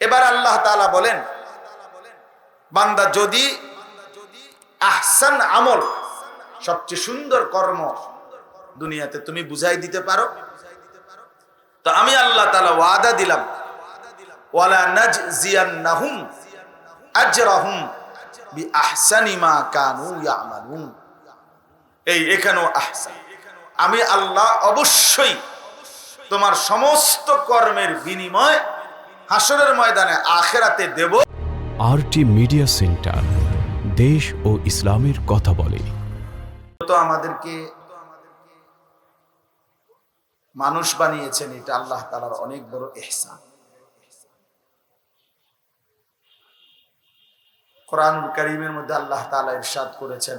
এবার আল্লাহ তালা বলেন, বান্দা যদি আহসান আমল, সবচেয়ে সুন্দর কর্ম দুনিয়াতে তুমি বুঝাই দিতে পারো। তো আমি আল্লাহ তালা ওয়াদা দিলাম, ওয়ালা নাজজিয়ান্নাহুম আজরাহুম বিআহসানি মা কানু এই, এখানেও আহসান। আমি আল্লাহ অবশ্যই তোমার সমস্ত কর্মের বিনিময় হাসরের ময়দানে আখেরাতে দেব। আরটি মিডিয়া সেন্টার দেশ ও ইসলামের কথা বলে। তো আমাদেরকে মানুষ বানিয়েছেন এটা আল্লাহ তালার অনেক বড় এহসান কোরআনুল করিমের মধ্যে আল্লাহ তালা ইরশাদ করেছেন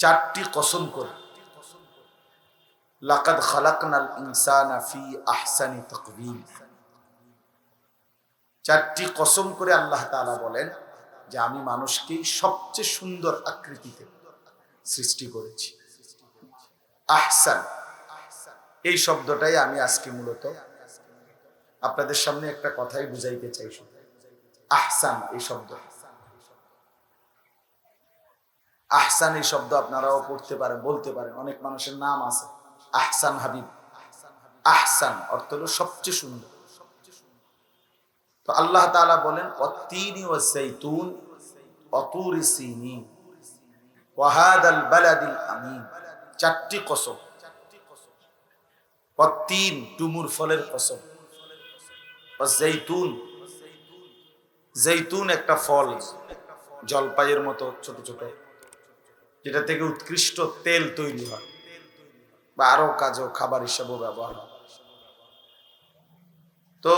চারটি কসম করে। লাকাদ খালাকনাল ইনসানা ফি আহসানি তাকবীর। চারটি কসম করে আল্লাহ তাআলা বলেন যে আমি মানুষকে সবচেয়ে সুন্দর আকৃতিতে সৃষ্টি করেছি। আহসান। এই শব্দটাই আমি আজকে মূলত আপনাদের সামনে একটা কথাই বুঝাইতে চাই আহসান এই শব্দ। আহসান এই শব্দ আপনারাও পড়তে পারেন, বলতে পারেন, অনেক মানুষের নাম আছে। আহসান হাবিব। আহসান অর্থ হলো সবচেয়ে সুন্দর। তো আল্লাহ তাআলা বলেন অতিনি ও জৈতুন অতুরি সিনি ওয়াহাদাল বালাদিল আমিন। চারটি কসম। অতিন টুমুর ফলের কসম। ও জৈতুন জৈতুন একটা ফল জলপাইয়ের মতো ছোট ছোট, যেটা থেকে উৎকৃষ্ট তেল তৈরি হয় বা আরও কাজেও খাবার হিসাবেও ব্যবহার হয়। তো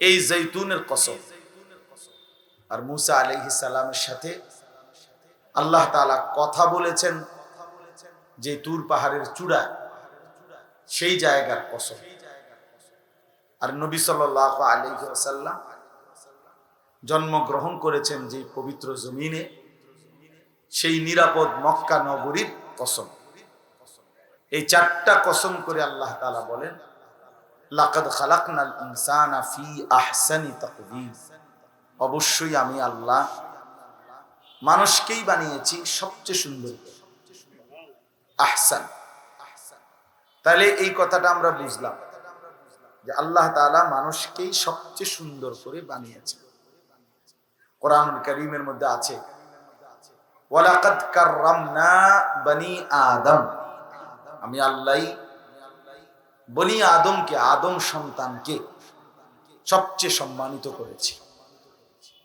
এই জৈতুনের কসম। আর মুসা আলহি সালামের সাথে আল্লাহ তাআলা কথা বলেছেন যে তুর পাহাড়ের চূড়া সেই জায়গার কসম। আর নবী সাল আলহি সাল্লাম জন্মগ্রহণ করেছেন যে পবিত্র জমিনে, সেই নিরাপদ মক্কা নগরীর কসম। এই চারটা কসম করে আল্লাহ তাআলা বলেন লাকাদ খালাকনাল ইনসানা ফি আহসানি তাকবীর অবশ্যই আমি আল্লাহ মানুষকেই বানিয়েছি সবচেয়ে সুন্দর। আহসান। তাহলে এই কথাটা আমরা বুঝলাম যে আল্লাহ তাআলা মানুষকেই সবচেয়ে সুন্দর করে বানিয়েছেন। কোরআনুল কারীমের মধ্যে আছে, ওয়ালাকাদ কাররামনা বনি আদম। আমি আল্লাহ বনি আদমকে আদম সন্তানকে সবচেয়ে সম্মানিত করেছি।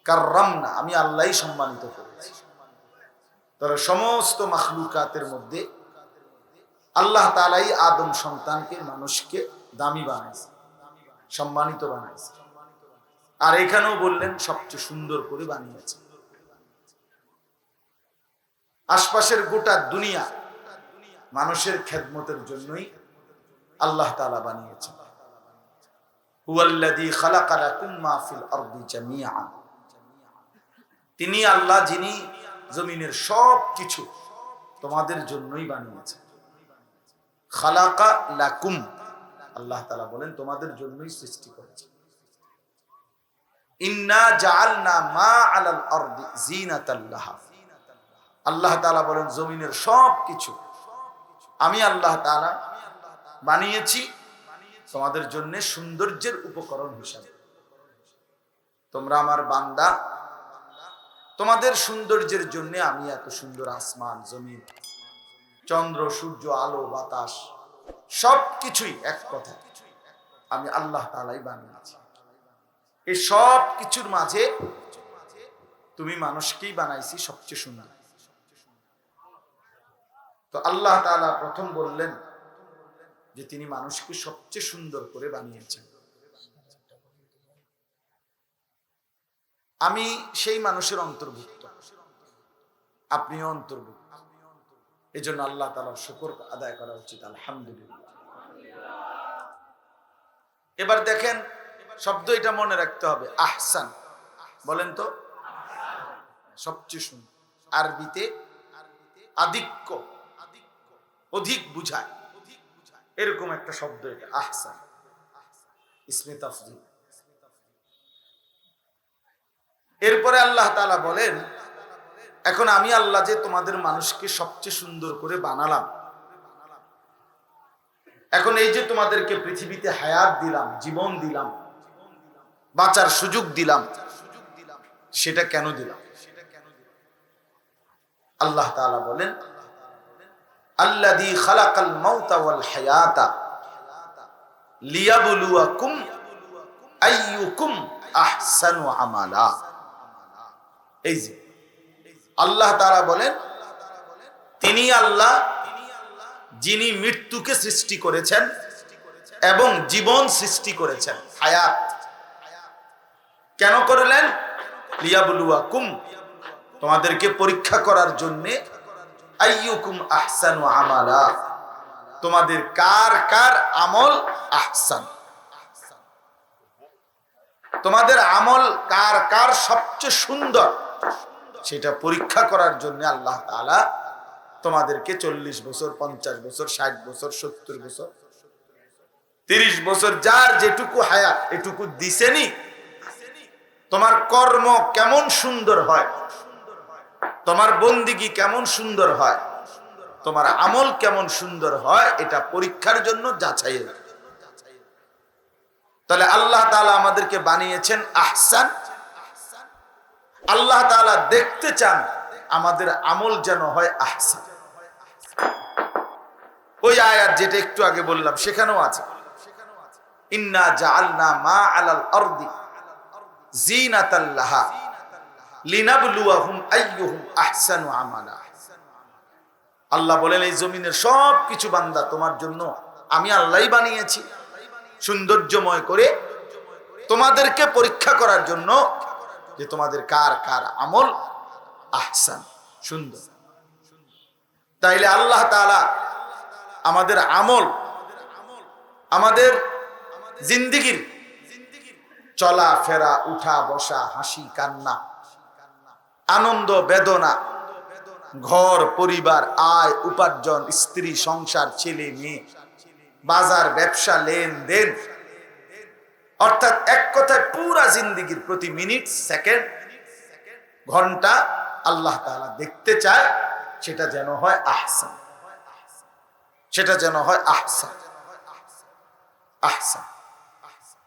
কাররাম না আমি আল্লাহ সম্মানিত করেছি। তবে সমস্ত মাখলুকাতের মধ্যে আল্লাহ তালাই আদম সন্তানকে মানুষকে দামি বানাইছে, সম্মানিত বানাইছে। আর এখানেও বললেন, সবচেয়ে সুন্দর করে বানিয়েছে। আশপাশের গোটা দুনিয়া মানুষের খেদমতের জন্যই আল্লাহ তালা বানিয়েছেন। তিনি আল্লাহ যিনি জমিনের সব কিছু তোমাদের জন্যই লাকুম, আল্লাহ বলেন, তোমাদের জন্যই সৃষ্টি করেছে আল্লাহ বলেন, জমিনের সব কিছু আমি আল্লাহ তাআলা বানিয়েছি। তোমাদের জন্য সৌন্দর্যের উপকরণ হিসাবে। তোমরা আমার বান্দা। তোমাদের সৌন্দর্যের জন্য আমি এত সুন্দর আসমান, জমিন, চন্দ্র, সূর্য, আলো, বাতাস সব কিছুই এক কথা। আমি আল্লাহ তালাই বানিয়েছি। এই সব কিছুর মাঝে তুমি মানুষকেই বানাইছি সবচেয়ে সুন্দর। তো আল্লাহ তাআলা প্রথম বললেন যে তিনি মানুষকে সবচেয়ে সুন্দর করে বানিয়েছেন। আমি সেই মানুষের অন্তর্ভুক্ত। আপনিও অন্তর্ভুক্ত। এই জন্য আল্লাহ তালার শুকর আদায় করা উচিত, আলহামদুলিল্লাহ। এবার দেখেন, শব্দ এটা মনে রাখতে হবে, আহসান। বলেন তো। সবচেয়ে সুন্দর। আরবিতে আধিক্য, অধিক বুঝায়। এরকম একটা শব্দ এটা, আহসান। ইসমে এরপরে আল্লাহ তাআলা বলেন, এখন আমি আল্লাহ যে তোমাদের মানুষকে সবচেয়ে সুন্দর করে বানালাম, এখন এই যে তোমাদেরকে পৃথিবীতে হায়াত দিলাম, জীবন দিলাম, বাঁচার সুযোগ দিলাম, সেটা কেন দিলাম? আল্লাহ তাআলা বলেন আল্লাযী খালাকাল মাউতা ওয়াল হায়াতা লিয়াবলুয়াকুম আইয়ুকুম আহসানু আমালা। এই যে, আল্লাহ তাআলা বলেন, তিনি আল্লাহ, যিনি মৃত্যুকে সৃষ্টি করেছেন এবং জীবন সৃষ্টি করেছেন, হায়াত। কেন করলেন? লিয়াবলুয়াকুম তোমাদেরকে পরীক্ষা করার জন্য তোমাদের কার কার আমল আহসান? তোমাদের আমল কার কার সবচেয়ে সুন্দর? সেটা পরীক্ষা করার জন্য আল্লাহ তোমাদেরকে চল্লিশ বছর, পঞ্চাশ বছর, ষাট বছর, সত্তর বছর, তিরিশ বছর, যার যেটুকু হায়াত এটুকু দিছেনি, তোমার কর্ম কেমন সুন্দর হয়? তোমার বন্দিগি কেমন সুন্দর হয়? তোমার আমল কেমন সুন্দর হয়? এটা পরীক্ষার জন্য যাচাই তাহলে আল্লাহ তাআলা আমাদেরকে বানিয়েছেন আহসান। আল্লাহ তাআলা দেখতে চান আমাদের আমল যেন হয় আহসান। ওই আয়াত যেটা একটু আগে বললাম, সেখানেও আছে। ইন্না জাআলনা মা আলাল আরদি জিনাতাল্লাহা আল্লাহ বলেন, এই জমিনের সব কিছু বান্দা তোমার জন্য আমি আল্লাহই বানিয়েছি। সৌন্দর্যময় করে তোমাদেরকে পরীক্ষা করার জন্য যে তোমাদের কার কার আমল আহসান, সুন্দর। তাইলে আল্লাহ তাআলা আমাদের আমল, আমাদের জিন্দিগির চলা ফেরা উঠা বসা হাসি কান্না আনন্দ, বেদনা, ঘর, পরিবার, আয়, উপার্জন, স্ত্রী, সংসার, ছেলে, মেয়ে, বাজার, ব্যবসা, লেনদেন। অর্থাৎ এক কথায় পুরা জিন্দিগির প্রতি মিনিট, সেকেন্ড, ঘণ্টা আল্লাহ তাআলা দেখতে চায়, সেটা যেন হয় আহসান। সেটা যেন হয় আহসান। আহসান।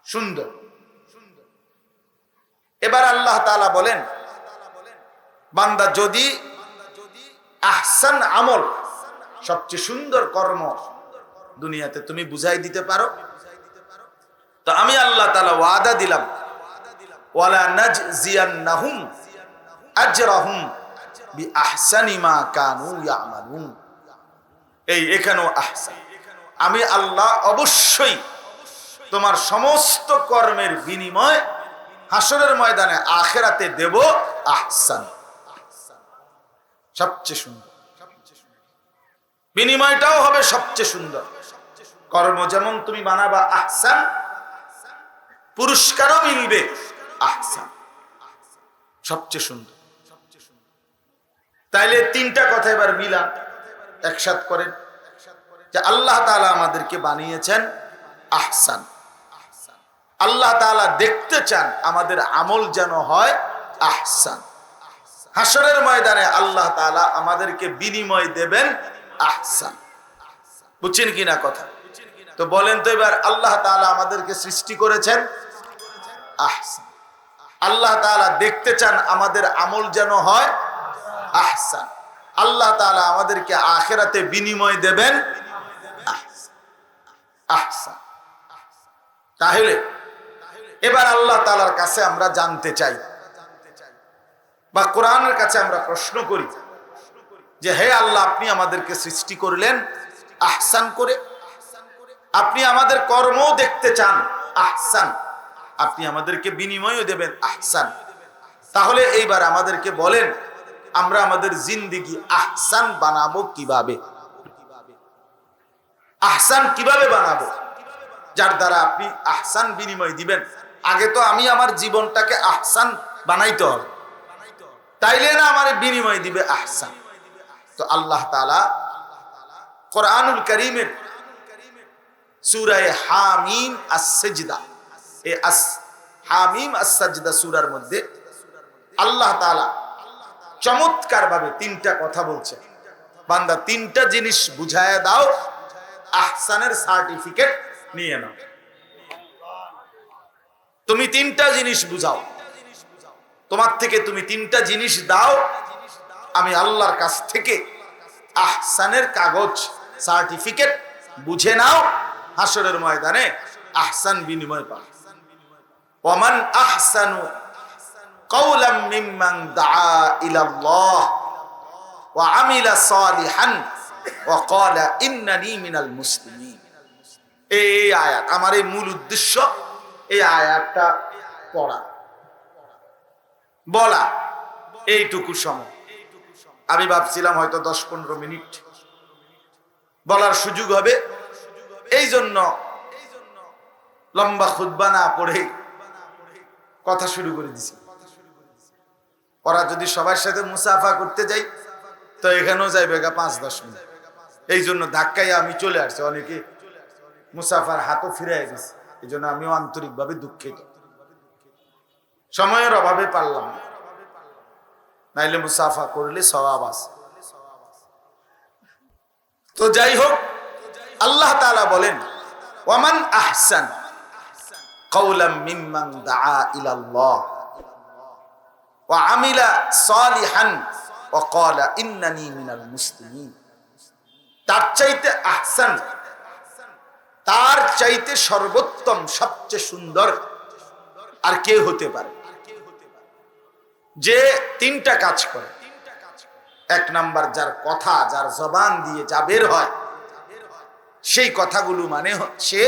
সুন্দর। এবার আল্লাহ তাআলা বলেন বান্দা যদি আহসান আমল, সবচেয়ে সুন্দর কর্ম দুনিয়াতে তুমি বুঝাই দিতে পারো। তো আমি আল্লাহ তাআলা ওয়াদা দিলাম, ওয়ালা নাজজিয়ান্নাহুম আজরাহুম বিআহসানি মা কানু ইয়ামালুন। এই, এখানেও আহসান। আমি আল্লাহ অবশ্যই তোমার সমস্ত কর্মের বিনিময় হাসরের ময়দানে আখেরাতে দেব আহসান। সবচেয়ে সুন্দর। বিনিময়টাও হবে সবচেয়ে সুন্দর। কর্ম যেমন তুমি বানাবা আহসান, পুরস্কারও মিলবে আহসান। সবচেয়ে সুন্দর। তাইলে তিনটা কথা এবার মিলাম একসাথ করেন। যে আল্লাহ তাআলা আমাদেরকে বানিয়েছেন আহসান। আল্লাহ তাআলা দেখতে চান আমাদের আমল যেন হয় আহসান। হাসরের ময়দানে আল্লাহ তাআলা আমাদেরকে বিনিময় দেবেন আহসান। বুঝছেন কিনা কথা? তো বলেন তো এবার আল্লাহ তাআলা আমাদেরকে সৃষ্টি করেছেন আহসান। আল্লাহ তাআলা দেখতে চান আমাদের আমল যেন হয় আহসান। আল্লাহ তালা আমাদেরকে আখেরাতে বিনিময় দেবেন। আহসান। তাহলে এবার আল্লাহ তালার কাছে আমরা জানতে চাই বা কোরআনের কাছে আমরা প্রশ্ন করি যে, হে আল্লাহ, আপনি আমাদেরকে সৃষ্টি করলেন আহসান করে। আপনি আমাদের কর্ম দেখতে চান আহসান। আপনি আমাদেরকে বিনিময়ও দেবেন আহসান। তাহলে এইবার আমাদেরকে বলেন, আমরা আমাদের জিন্দিগি আহসান বানাবো কীভাবে? আহসান কীভাবে বানাবো? যার দ্বারা আপনি আহসান বিনিময় দিবেন। আগে তো আমি আমার জীবনটাকে আহসান বানাইতে হবে। তাইলে না আমার বিনিময় দিবে আহসান। তো আল্লাহ তালা কোরআনুল করিমের সুরায় হামিম আসেজদা এই আস হামিম আসাজদা সুরার মধ্যে আল্লাহ তাআলা চমৎকার ভাবে তিনটা কথা বলছে বান্দা, তিনটা জিনিস বুঝায় দাও, আহসানের সার্টিফিকেট নিয়ে নাও। তুমি তিনটা জিনিস বুঝাও। তোমার থেকে তুমি তিনটা জিনিস দাও, আমি আল্লাহর কাছ থেকে আহসানের কাগজ সার্টিফিকেট বুঝে নাও হাসরের ময়দানে আহসান বিনিময় পাও। ওমান আহসানু মিম্মান দাআ ইলাল্লাহ ওয়া আমিলা সালিহান ওয়া ক্বালা ইন্নানি মিনাল মুসলিমিন। এই আয়াত আমার এই মূল উদ্দেশ্য, এই আয়াতটা পড়া। বলা, এইটুকু সময়। আমি ভাবছিলাম হয়তো দশ পনেরো মিনিট। বলার সুযোগ হবে। এই জন্য লম্বা খুদ্া না পড়ে কথা শুরু করে দিছি। ওরা যদি সবার সাথে মুসাফা করতে যাই, তো এখানেও যাইবে গা পাঁচ দশ মিনিট। এই জন্য ধাক্কায় আমি চলে আসছি। অনেকে মুসাফার হাতও ফিরে গেছে। এই জন্য আমিও আন্তরিকভাবে দুঃখিত। সময়ের অভাবে পারলাম নাইলে মুসাফা করলে সবাব আছে। তো যাই হোক, আল্লাহ তাআলা বলেন, ওয়ামান আহসান আমিলা তার চাইতে আহসান, তার চাইতে সর্বোত্তম, সবচেয়ে সুন্দর আর কে হতে পারে? যে তিনটা কাজ করে। এক নাম্বার, যার কথা, যার জবান দিয়ে যা বের হয়, সেই কথাগুলো মানে হচ্ছে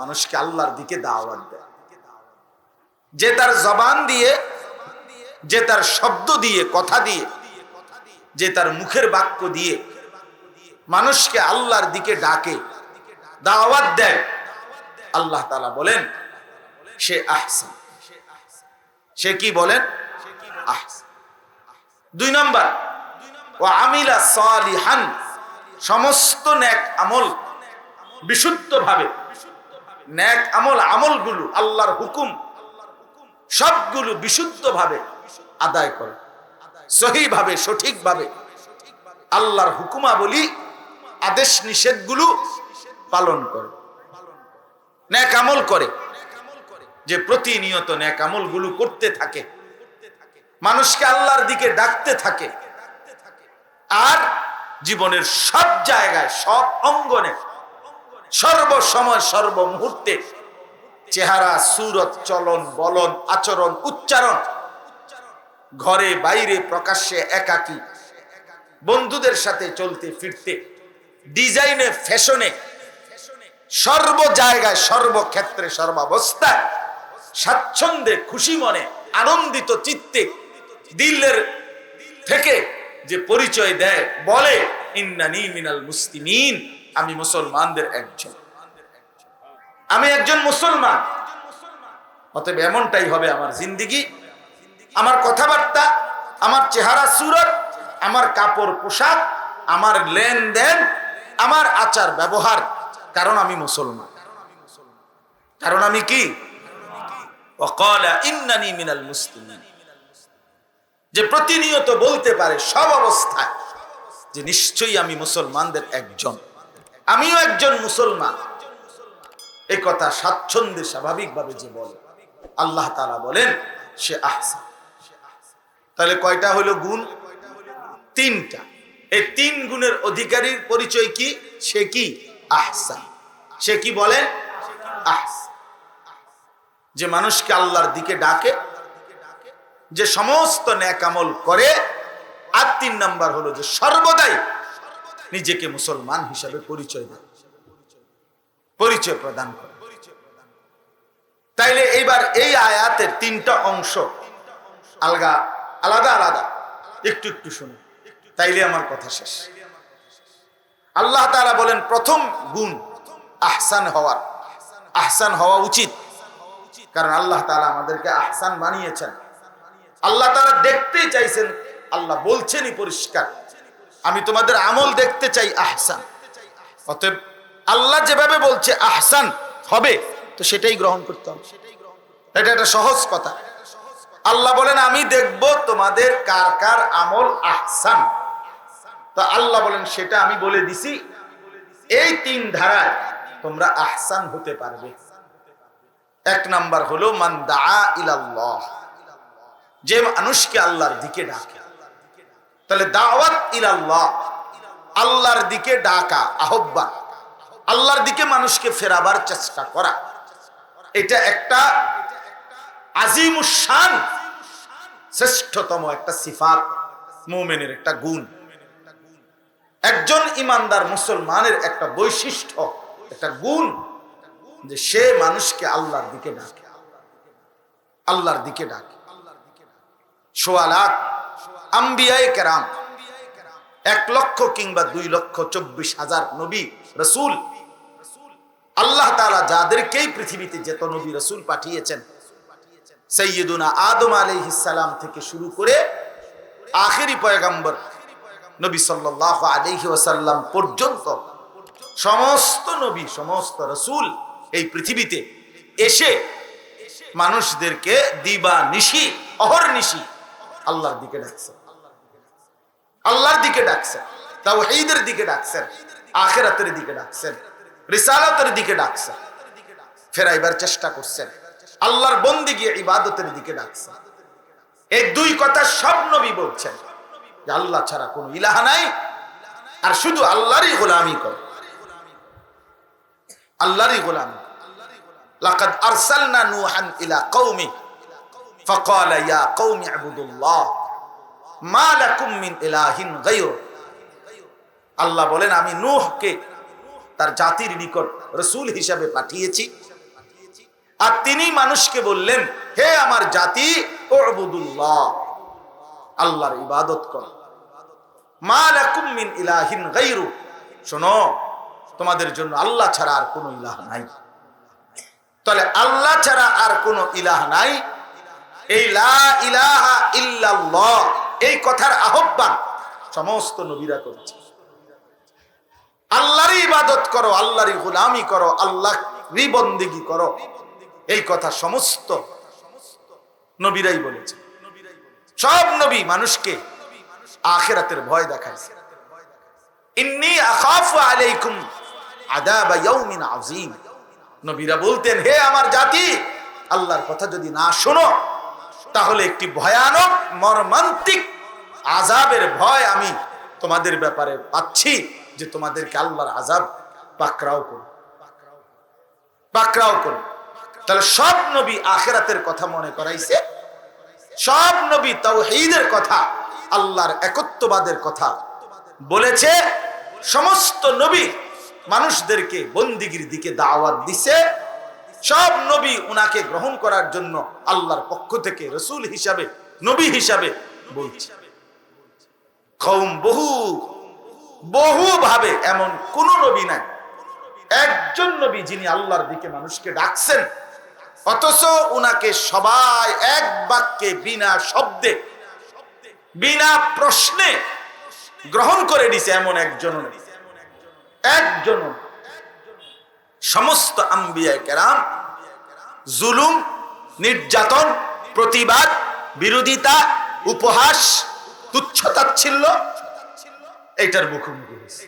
মানুষকে আল্লাহর দিকে দাওয়াত দেয়। যে তার জবান দিয়ে, যে তার শব্দ দিয়ে, কথা দিয়ে, যে তার মুখের বাক্য দিয়ে মানুষকে আল্লাহর দিকে ডাকে, দাওয়াত দেয়। আল্লাহ তালা বলেন, সে আহসান। সে কি বলেন? দুই নম্বর ও আমিলা সালিহান, সমস্ত ন্যাক আমল বিশুদ্ধভাবে ন্যাক আমল আমলগুলো আল্লাহর হুকুম, সবগুলো বিশুদ্ধভাবে আদায় করে। সহিভাবে, সঠিকভাবে আল্লাহর হুকুমাবলী, আদেশ নিষেধগুলো পালন করে। ন্যাক আমল করে। যে প্রতিনিয়ত ন্যাক আমলগুলো করতে থাকে। মানুষকে আল্লাহর দিকে ডাকতে থাকে। আর জীবনের সব জায়গায়, সব অঙ্গনে, সর্বসময় সর্ব মুহূর্তে চেহারা, সুরত, চলন, বলন, আচরণ, উচ্চারণ ঘরে, বাইরে, প্রকাশ্যে, একাকী, বন্ধুদের সাথে চলতে, ফিরতে, ডিজাইনে, ফ্যাশনে, সর্ব জায়গায়, সর্বক্ষেত্রে, সর্বাবস্থায় স্বাচ্ছন্দ্যে, খুশি মনে, আনন্দিত চিত্তে দিলের থেকে যে পরিচয় দেয়, বলে, ইন্নানি মিনাল মুসলিমিন। আমি মুসলমানদের একজন। আমি একজন মুসলমান। অতএব এমনটাই হবে আমার জিন্দিগি। আমার কথাবার্তা, আমার চেহারা সুরত, আমার কাপড় পোশাক, আমার লেনদেন, আমার আচার ব্যবহার কারণ আমি মুসলমান। কারণ আমি কি? যে প্রতিনিয়ত বলতে পারে সব অবস্থায় যে নিশ্চয়ই আমি মুসলমানদের একজন। আমিও একজন মুসলমান। এই কথা স্বাচ্ছন্দ্যে স্বাভাবিকভাবে যে বলে। আল্লাহ তালা বলেন, সে আহসান। তাহলে কয়টা হলো গুণ? তিনটা। এই তিন গুণের অধিকারীর পরিচয় কি? সে কি? আহসান। সে কি বলেন? আহসান। যে মানুষকে আল্লাহর দিকে ডাকে, যে সমস্ত ন্যাকামল করে, আর তিন নাম্বার হলো যে সর্বদাই নিজেকে মুসলমান হিসাবে পরিচয় দেয়, পরিচয় প্রদান করে। তাইলে এইবার এই আয়াতের তিনটা অংশ আলগা, আলাদা আলাদা। একটু একটু শুনুন। তাইলে আমার কথা শেষ। আল্লাহ তাআলা বলেন, প্রথম গুণ আহসান হওয়ার, আহসান হওয়া উচিত। কারণ আল্লাহ তাআলা আমাদেরকে আহসান বানিয়েছেন। আল্লাহ তাআলা দেখতেই চাইছেন, আল্লাহ বলছেনই পরিষ্কার। আমি তোমাদের আমল দেখতে চাই আহসান। অতএব আল্লাহ যেভাবে বলছে আহসান হবে, তো সেটাই গ্রহণ করতে হবে। এটা একটা সহজ কথা। আল্লাহ বলেন, আমি দেখব তোমাদের কার কার আমল আহসান। তো আল্লাহ বলেন, সেটা আমি বলে দিছি। এই তিন ধারায় তোমরা আহসান হতে পারবে। এক নাম্বার হলো, মান দা ইলাল্লাহ। যে মানুষকে আল্লাহর দিকে ডাকে। তাহলে দাওয়াত ইলাল্লাহ। আল্লাহর দিকে ডাকা, আহ্বান। আল্লাহর দিকে মানুষকে ফেরাবার চেষ্টা করা। এটা একটা আজিমুসান শ্রেষ্ঠতম একটা সিফাত, মোমেনের একটা গুণ। একজন ইমানদার মুসলমানের একটা বৈশিষ্ট্য, একটা গুণ। যে সে মানুষকে আল্লাহর দিকে ডাকে। আল্লাহর দিকে ডাকে। সোয়ালাক আম্বিয়ায় কেরাম, এক লক্ষ কিংবা দুই লক্ষ চব্বিশ হাজার নবী, রসুল। আল্লাহ তালা যাদেরকেই পৃথিবীতে যেত নবী, রসুল পাঠিয়েছেন। সৈয়দুনা আদম আলাইহিসালাম থেকে শুরু করে আখেরি পয়গাম্বর নবী সাল্লাহ আলহি ওয়াসাল্লাম পর্যন্ত সমস্ত নবী, সমস্ত রসুল এই পৃথিবীতে এসে মানুষদেরকে দিবা নিশি অহর নিশি আল্লাহর দিকে ডাকছে। আল্লাহর দিকে ডাকছেন তাও ঈদের দিকে ডাকছেন আখেরাতের দিকে ডাকছেন রিসালাতের দিকে ডাকছেন ফেরাইবার চেষ্টা করছেন আল্লাহর বন্দিগি ইবাদতের দিকে ডাকছেন এই দুই কথা সব নবী বলছেন আল্লাহ ছাড়া কোনো ইলাহা নাই, আর শুধু আল্লাহরই গোলামি করো। আল্লাহরই গোলামি লাকাদ আরসালনা নূহান ইলা কওমি فقال يا قوم اعبدوا الله ما لكم من إله غيره আল্লাহ বলেন আমি নূহকে তার জাতির নিকট রসুল হিসাবে পাঠিয়েছি আর তিনি মানুষকে বললেন হে আমার জাতি ওবুদুল্লাহ আল্লাহর ইবাদত কর মা লাকুম মিন ইলাহিন গায়রু শোনো তোমাদের জন্য আল্লাহ ছাড়া আর কোনো ইলাহ নাই। তাহলে আল্লাহ ছাড়া আর কোনো ইলাহ নাই। এই লা ইলাহা ইল্লাল্লাহ, এই কথার আহ্বান সমস্ত নবীরা করেছে। আল্লাহরই ইবাদত করো, আল্লাহরই গোলামি করো আল্লাহ বন্দিগি করো। এই কথা সমস্ত নবীরাই বলেছে। সব নবী মানুষকে আখেরাতের ভয় দেখাইছে। ইন্নি আখাফু আলাইকুম আদাব ইয়াউমিন আযীম। নবীরা বলতেন, হে আমার জাতি, আল্লাহর কথা যদি না শোনো, তাহলে একটি ভয়ানক, মর্মান্তিক আজাবের ভয় আমি তোমাদের ব্যাপারে পাচ্ছি যে তোমাদেরকে আল্লাহর আজাব পাকরাও করো পাকরাও করো তাহলে সব নবী আখেরাতের কথা মনে করাইছে, সব নবী তাওহীদের কথা, আল্লাহর একত্ববাদের কথা বলেছে, সমস্ত নবী মানুষদেরকে বন্দিগির দিকে দাওয়াত দিছে। সব নবী উনাকে গ্রহণ করার জন্য আল্লাহর পক্ষ থেকে, রসুল হিসাবে, নবী হিসাবে বলছে। কৌম বহু বহু ভাবে এমন কোন নবী নাই। একজন নবী যিনি আল্লাহর দিকে মানুষকে ডাকছেন, অথচ উনাকে সবাই এক বাক্যে বিনা শব্দে, বিনা প্রশ্নে গ্রহণ করে দিছে এমন একজন একজন সমস্ত আম্বিয়ায় কেরাম জুলুম নির্যাতন প্রতিবাদ বিরোধিতা উপহাস তুচ্ছতাচ্ছিল্য এইটার মুখোমুখি হয়েছে।